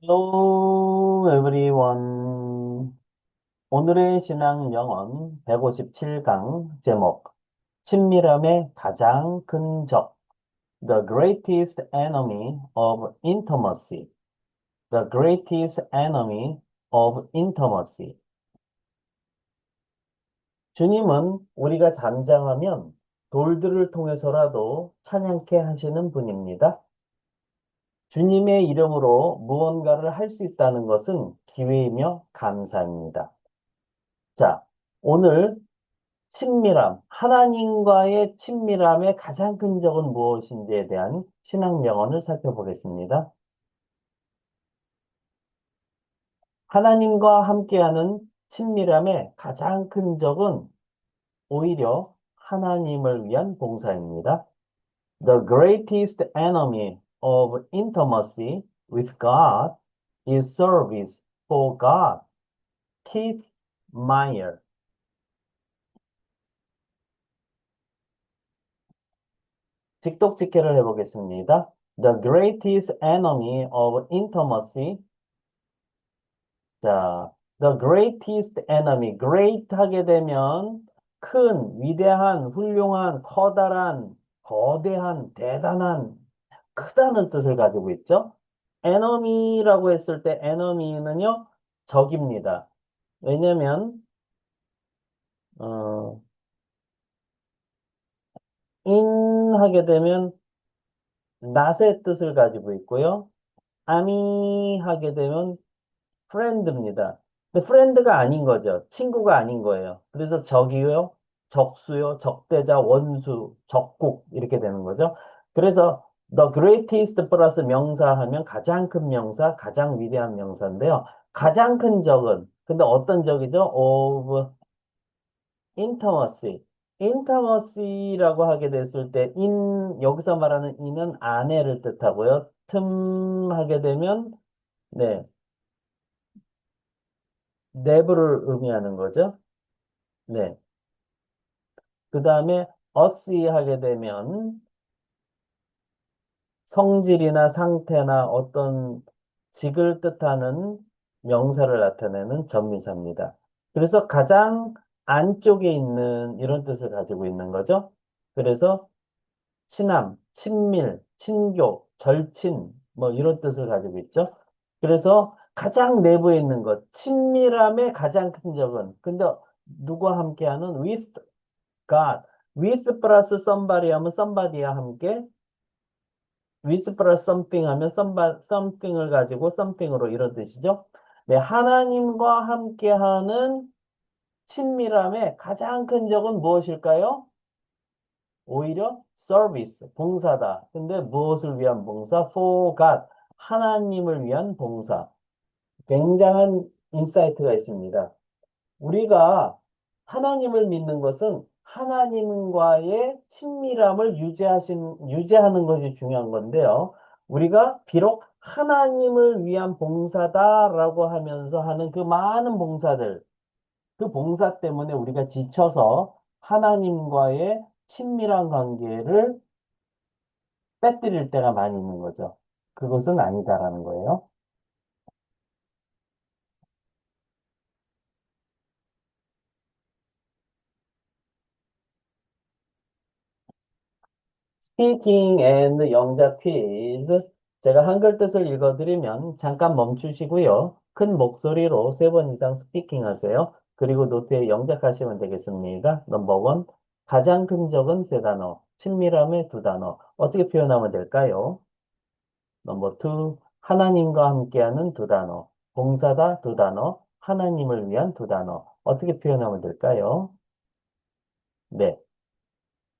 Hello everyone. 오늘의 신앙 명언 157강 제목 친밀함의 가장 큰적 The greatest enemy of intimacy. The greatest enemy of intimacy. 주님은 우리가 잠잠하면 돌들을 통해서라도 찬양케 하시는 분입니다. 주님의 이름으로 무언가를 할 수 있다는 것은 기회이며 감사입니다. 자, 오늘 친밀함, 하나님과의 친밀함의 가장 큰 적은 무엇인지에 대한 신앙 명언을 살펴보겠습니다. 하나님과 함께하는 친밀함의 가장 큰 적은 오히려 하나님을 위한 봉사입니다. The greatest enemy of intimacy with God is service for God. Keith Meyer. 직독 직해를 해보겠습니다. The greatest enemy of intimacy. 자, the greatest enemy. great 하게 되면 큰, 위대한, 훌륭한, 커다란, 거대한, 대단한, 크다는 뜻을 가지고 있죠. enemy라고 했을 때 enemy는요, 적입니다. 왜냐면 어, in 하게 되면 not의 뜻을 가지고 있고요. ami 하게 되면 friend입니다. 근데 friend가 아닌 거죠. 친구가 아닌 거예요. 그래서 적이요, 적수요, 적대자, 원수, 적국 이렇게 되는 거죠. 그래서 the greatest 플러스 명사 하면 가장 큰 명사, 가장 위대한 명사인데요. 가장 큰 적은 근데 어떤 적이죠? of intimacy. intimacy라고 하게 됐을 때 in 여기서 말하는 in은 아내를 뜻하고요. 틈 하게 되면 네. 내부를 의미하는 거죠. 네. 그 다음에 어시 하게 되면 성질이나 상태나 어떤 직을 뜻하는 명사를 나타내는 전미사입니다. 그래서 가장 안쪽에 있는 이런 뜻을 가지고 있는 거죠. 그래서 친함, 친밀, 친교, 절친 뭐 이런 뜻을 가지고 있죠. 그래서 가장 내부에 있는 것, 친밀함의 가장 큰 적은 근데 누구와 함께하는 with God, with 플러스 somebody 하면 somebody와 함께 with 플러스 something 하면 something을 가지고 something으로 이런 뜻이죠. 네, 하나님과 함께하는 친밀함의 가장 큰 적은 무엇일까요? 오히려 서비스, 봉사다. 근데 무엇을 위한 봉사? For God, 하나님을 위한 봉사. 굉장한 인사이트가 있습니다. 우리가 하나님을 믿는 것은 하나님과의 친밀함을 유지하신, 유지하는 것이 중요한 건데요. 우리가 비록 하나님을 위한 봉사다라고 하면서 하는 그 많은 봉사들, 그 봉사 때문에 우리가 지쳐서 하나님과의 친밀한 관계를 빼뜨릴 때가 많이 있는 거죠. 그것은 아니다라는 거예요. Speaking and 영작 퀴즈. 제가 한글 뜻을 읽어드리면 잠깐 멈추시고요. 큰 목소리로 세 번 이상 스피킹 하세요. 그리고 노트에 영작하시면 되겠습니다. 넘버 원. 가장 큰 적은 세 단어. 친밀함의 두 단어. 어떻게 표현하면 될까요? 넘버 투. 하나님과 함께하는 두 단어. 봉사다 두 단어. 하나님을 위한 두 단어. 어떻게 표현하면 될까요? 네.